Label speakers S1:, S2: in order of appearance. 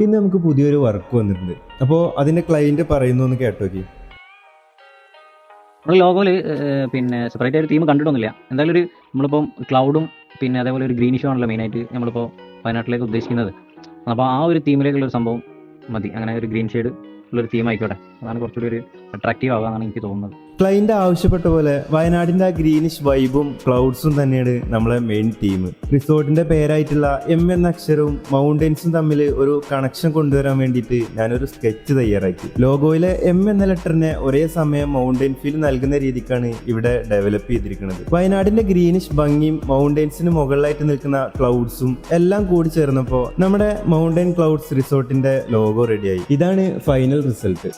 S1: പിന്നെ നമുക്ക് പുതിയൊരു വർക്ക് വന്നിട്ടുണ്ട്. അപ്പോൾ അതിന്റെ ക്ലയന്റ് പറയുന്നു എന്ന് കേട്ടോക്കി
S2: നമ്മുടെ ലോഗോയിൽ പിന്നെ സെപ്പറേറ്റ് ആയിട്ട് തീം കണ്ടിട്ടൊന്നുമില്ല. എന്തായാലും ഒരു നമ്മളിപ്പം ക്ലൗഡും പിന്നെ അതേപോലെ ഒരു ഗ്രീനിഷും ആണല്ലോ മെയിനായിട്ട് നമ്മളിപ്പോൾ വയനാട്ടിലേക്ക് ഉദ്ദേശിക്കുന്നത്. അപ്പോൾ ആ ഒരു തീമിലേക്കുള്ള ഒരു സംഭവം മതി. അങ്ങനെ ഒരു ഗ്രീൻ ഷെയ്ഡ് ഉള്ളൊരു തീം ആയിക്കോട്ടെ. അതാണ് കുറച്ചുകൂടി ഒരു അട്രാക്റ്റീവ് ആകാമെന്നാണ് എനിക്ക് തോന്നുന്നത്.
S1: ക്ലൈന്റ് ആവശ്യപ്പെട്ട പോലെ വയനാടിന്റെ ആ ഗ്രീനിഷ് വൈബും ക്ലൗഡ്സും തന്നെയാണ് നമ്മളെ മെയിൻ ടീം റിസോർട്ടിന്റെ പേരായിട്ടുള്ള എം എന്ന അക്ഷരവും മൗണ്ടൻസും തമ്മിൽ ഒരു കണക്ഷൻ കൊണ്ടുവരാൻ വേണ്ടിയിട്ട് ഞാനൊരു സ്കെച്ച് തയ്യാറാക്കി. ലോഗോയിലെ എം എന്ന ലെറ്ററിനെ ഒരേ സമയം മൗണ്ടൻ ഫീൽ നൽകുന്ന രീതിക്കാണ് ഇവിടെ ഡെവലപ്പ് ചെയ്തിരിക്കുന്നത്. വയനാടിന്റെ ഗ്രീനിഷ് ഭംഗിയും മൗണ്ടൻസിന് മുകളിലായിട്ട് നിൽക്കുന്ന ക്ലൗഡ്സും എല്ലാം കൂടി ചേർന്നപ്പോൾ നമ്മുടെ മൗണ്ടൻ ക്ലൗഡ്സ് റിസോർട്ടിന്റെ ലോഗോ റെഡിയായി ഇതാണ് ഫൈനൽ റിസൾട്ട്